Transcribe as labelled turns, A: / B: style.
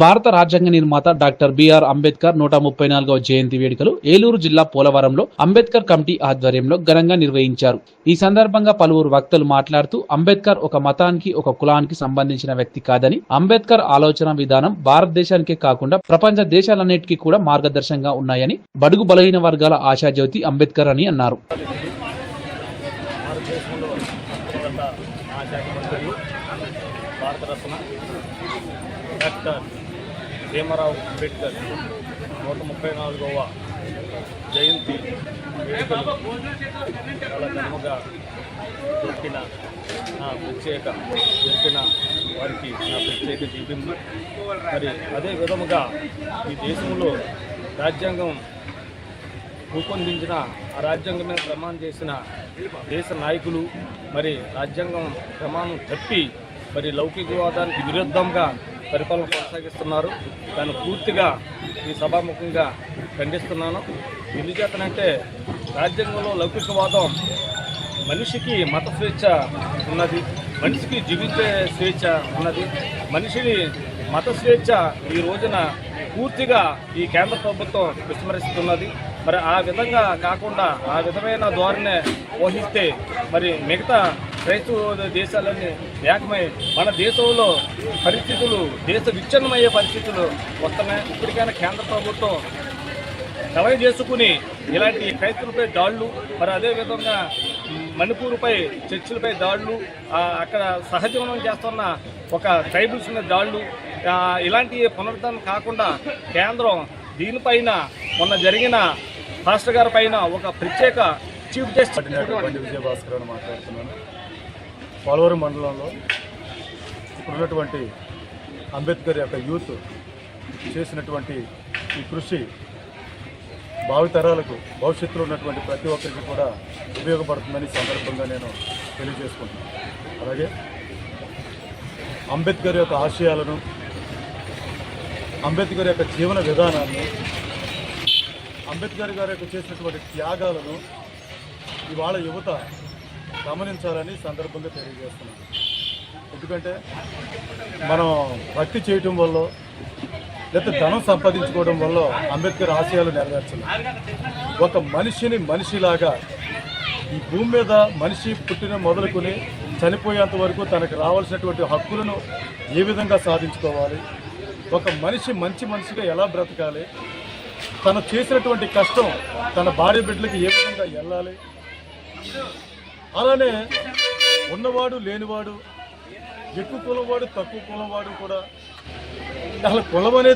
A: భారత రాజ్యాంగ నిర్మాత డాక్టర్ బిఆర్ అంబేద్కర్ నూట ముప్పై నాలుగవ జయంతి వేడుకలు ఏలూరు జిల్లా పోలవరంలో అంబేద్కర్ కమిటీ ఆధ్వర్యంలో ఘనంగా నిర్వహించారు. ఈ సందర్భంగా పలువురు వక్తలు మాట్లాడుతూ అంబేద్కర్ ఒక మతానికి ఒక కులానికి సంబంధించిన వ్యక్తి కాదని అంబేద్కర్ ఆలోచన విధానం భారతదేశానికే కాకుండా ప్రపంచ దేశాలన్నిటికీ కూడా మార్గదర్శకంగా ఉన్నాయని బడుగు బలహీన వర్గాల ఆశాజ్యోతి అంబేద్కర్ అని అన్నారు.
B: భారతరత్న డాక్టర్ భీమరావు అంబేద్కర్ నూట ముప్పై నాలుగవ జయంతి వేడుకలు చాలా ఘనముగా దొరికిన నా ప్రత్యేక దొరికిన వారికి నా ప్రత్యేక జీవింది మరి అదే విధముగా ఈ దేశంలో రాజ్యాంగం రూపొందించిన ఆ రాజ్యాంగం మీద ప్రమాణం చేసిన దేశ నాయకులు మరి రాజ్యాంగం ప్రమాణం తప్పి మరి లౌకికవాదానికి విరుద్ధంగా పరిపాలన కొనసాగిస్తున్నారు. దాన్ని పూర్తిగా ఈ సభాముఖంగా ఖండిస్తున్నాను. ఎందుచేతనంటే రాజ్యాంగంలో లౌకికవాదం మనిషికి మత స్వేచ్ఛ ఉన్నది మనిషికి జీవించే స్వేచ్ఛ ఉన్నది. మనిషిని మత స్వేచ్ఛ ఈ రోజున పూర్తిగా ఈ కేంద్ర ప్రభుత్వం విస్మరిస్తున్నది. మరి ఆ విధంగా కాకుండా ఆ విధమైన ధోరణి పోషిస్తే మరి మిగతా క్రైస్తవ దేశాలన్నీ ఏకమై మన దేశంలో పరిస్థితులు దేశ విచ్ఛిన్నమయ్యే పరిస్థితులు వస్తున్నాయి. ఇప్పటికైనా కేంద్ర ప్రభుత్వం కలయి చేసుకుని ఇలాంటి క్రైస్తవులపై దాడులు మరి అదేవిధంగా మణిపూర్పై చర్చిలపై దాడులు అక్కడ సహజీవనం చేస్తున్న ఒక ట్రైబల్స్ మీద దాడులు ఇలాంటి పునరుద్ధరణ కాకుండా కేంద్రం దీనిపైన మొన్న జరిగిన పాస్టర్ గారి పైన ఒక ప్రత్యేక చీఫ్ జస్టిస్
C: బండి విజయభాస్కర్ అని మాట్లాడుతున్నాను. పోలవరం మండలంలో ఇప్పుడున్నటువంటి అంబేద్కర్ యొక్క యూత్ చేసినటువంటి ఈ కృషి భావితరాలకు భవిష్యత్తులో ఉన్నటువంటి ప్రతి ఒక్కరికి కూడా ఉపయోగపడుతుందని సందర్భంగా నేను తెలియజేసుకుంటున్నాను. అలాగే అంబేద్కర్ యొక్క ఆశయాలను అంబేద్కర్ యొక్క జీవన విధానాన్ని అంబేద్కర్ గారి యొక్క చేసినటువంటి త్యాగాలను ఇవాళ యువత గమనించాలని సందర్భంగా తెలియజేస్తున్నాను. ఎందుకంటే మనం భక్తి చేయటం వల్ల లేకపోతే ధనం సంపాదించుకోవడం వల్ల అంబేద్కర్ ఆశయాలు నెరవేర్చలేదు ఒక మనిషిని మనిషిలాగా ఈ భూమి మీద మనిషి పుట్టిన మొదలుకొని చనిపోయేంత వరకు తనకు రావాల్సినటువంటి హక్కులను ఏ విధంగా సాధించుకోవాలి? ఒక మనిషి మంచి మనిషిగా ఎలా బ్రతకాలి? తను చేసినటువంటి కష్టం తన భార్య బిడ్డలకి ఏ విధంగా వెళ్ళాలి? అలానే ఉన్నవాడు లేనివాడు ఎక్కువ కులంవాడు తక్కువ కులంవాడు కూడా. అసలు కులం అనేది